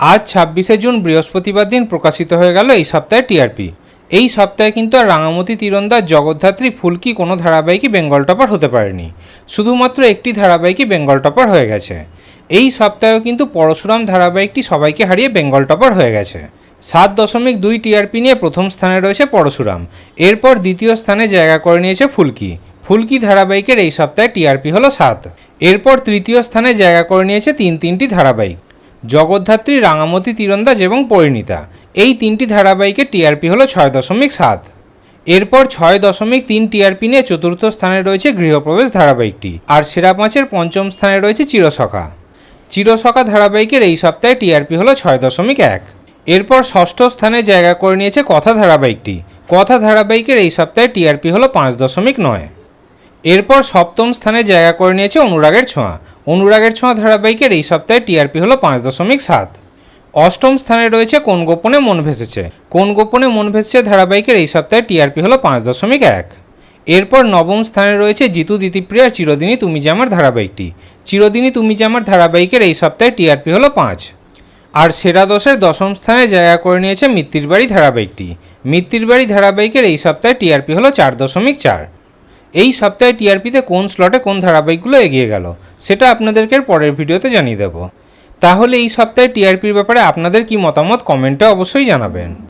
আজ ছাব্বিশে জুন বৃহস্পতিবার দিন প্রকাশিত হয়ে গেল এই সপ্তাহে টিআরপি এই সপ্তাহে কিন্তু আর রাঙামতি, তীরন্দাজ, জগদ্ধাত্রী, ফুলকি কোনো ধারাবাহিকই বেঙ্গল টপার হতে পারেনি। শুধুমাত্র একটি ধারাবাহিকই বেঙ্গল টপার হয়ে গেছে। এই সপ্তাহেও কিন্তু পরশুরাম ধারাবাহিকটি সবাইকে হারিয়ে বেঙ্গল টপার হয়ে গেছে। সাত দশমিক দুই টিআরপি নিয়ে প্রথম স্থানে রয়েছে পরশুরাম। এরপর দ্বিতীয় স্থানে জায়গা করে নিয়েছে ফুলকি। ফুলকি ধারাবাহিকের এই সপ্তাহে টিআরপি হলো সাত। এরপর তৃতীয় স্থানে জায়গা করে নিয়েছে তিন তিনটি ধারাবাহিক। জগদ্ধাত্রী, রাঙামতি, তীরন্দাজ এবং পরিণীতা। এই তিনটি ধারাবাহিকের টিআরপি হলো ছয় দশমিক সাত। এরপর ছয় দশমিক তিন টিআরপি নিয়ে চতুর্থ স্থানে রয়েছে গৃহপ্রবেশ ধারাবাহিকটি, আর সেরা পাঁচের পঞ্চম স্থানে রয়েছে চিরসখা। চিরসখা ধারাবাহিকের এই সপ্তাহে টিআরপি হলো ছয় দশমিক এক। এরপর ষষ্ঠ স্থানে জায়গা করে নিয়েছে কথা ধারাবাহিকটি, কথা ধারাবাহিকের এই সপ্তাহে টিআরপি হলো পাঁচ দশমিক নয়। এরপর সপ্তম স্থানে জায়গা করে নিয়েছে অনুরাগের ছোঁয়া। অনুরাগের ছোঁয়া ধারাবাহিকের এই সপ্তাহে টিআরপি হলো পাঁচ দশমিক সাত। অষ্টম স্থানে রয়েছে কোন গোপনে মন ভেসেছে? কোন গোপনে মন ভেসেছে ধারাবাহিকের এই সপ্তাহে টিআরপি হলো পাঁচ দশমিক এক। এরপর নবম স্থানে রয়েছে জিতু দিতিপ্রিয়ার চিরদিনই তুমি যে আমার ধারাবাহিকটি। চিরদিনই তুমি যে আমার ধারাবাহিকের এই সপ্তাহে টিআরপি হলো পাঁচ। আর সেরা দশের দশম স্থানে জায়গা করে নিয়েছে মিত্তির বাড়ি ধারাবাহিকটি। মিত্তির বাড়ি ধারাবাহিকের এই সপ্তাহে টিআরপি হলো চার দশমিক চার। এই সপ্তাহে টিআরপিতে কোন স্লটে কোন ধারাবাহিকগুলো এগিয়ে গেল, সেটা আপনাদেরকে পরের ভিডিওতে জানিয়ে দেব। তাহলে এই সপ্তাহে টিআরপির ব্যাপারে আপনাদের কি মতামত কমেন্টে অবশ্যই জানাবেন।